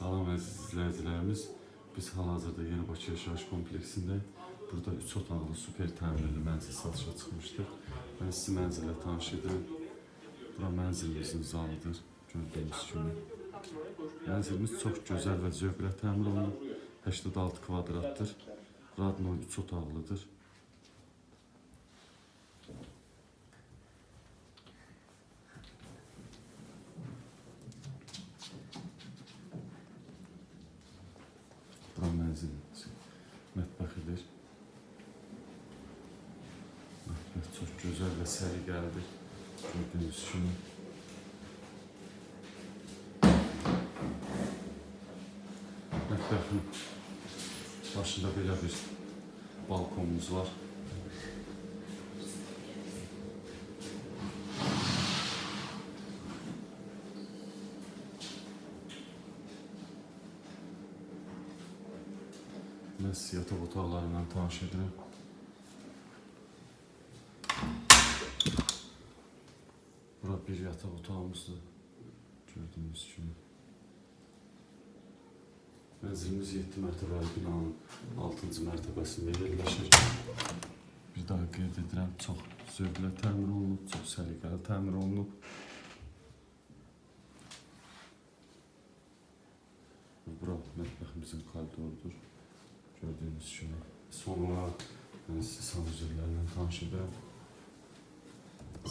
Salam əziz izləyicilərimiz. Biz hal-hazırda Yeni Bakı Yaşayış Kompleksindəyik. Burada 3 otaqlı super təmirli mənzil satışa çıxmışdır. Mən sizi mənzillə tanış edirəm. Bura mənzilimizin zalıdır. Gördüyünüz kimi. Mənzilimiz çox gözəl və zövqlə təmir olunub. 86 kvadratdır. Radno 3 otaqlıdır. Bura mənzilimiz. Mətbəxidir. Mətbəx çox gözəl və səliqəlidir. Gördüyünüz kimi. Mətbəxin başında belə bir balkonumuz var. Mən sizi yataq otaqlarından tanış edirəm. Bura bir yataq otağımızdır. Gördüyünüz kimi. Mənzilimiz 7 mərtəbəli binanın 6-cı mərtəbəsində yerləşir. Bir daha qeyd edirəm, çox zövqlə təmir olunub, çox səliqəli təmir olunub. Bura mətbəximizin koridorudur. Gördüyünüz kimi. Son olaraq mən sizi sanuzörlərlə tanış edirəm.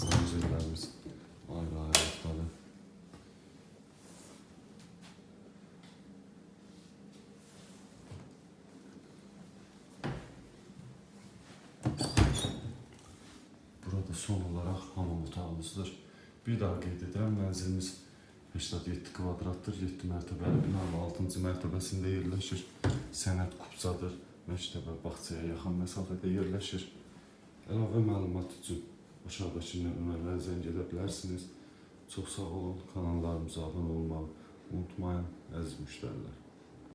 Sanuzörlərimiz ayrı-ayrılıqdadır. Burada son olaraq hamam otağımızdır. Bir daha qeyd edirəm, mənzilimiz 87 kvadratdır, 7 mərtəbəli binanın 6-cı mərtəbəsində yerləşir. Sənət kubzadır, məktəbə, bağçaya yaxın məsafədə yerləşir. Əlavə məlumat üçün aşağıdakı nömrələrə zəng edə bilərsiniz. Çox sağ olun, kanallarımıza abunə olmağı unutmayın, əziz müştərilər.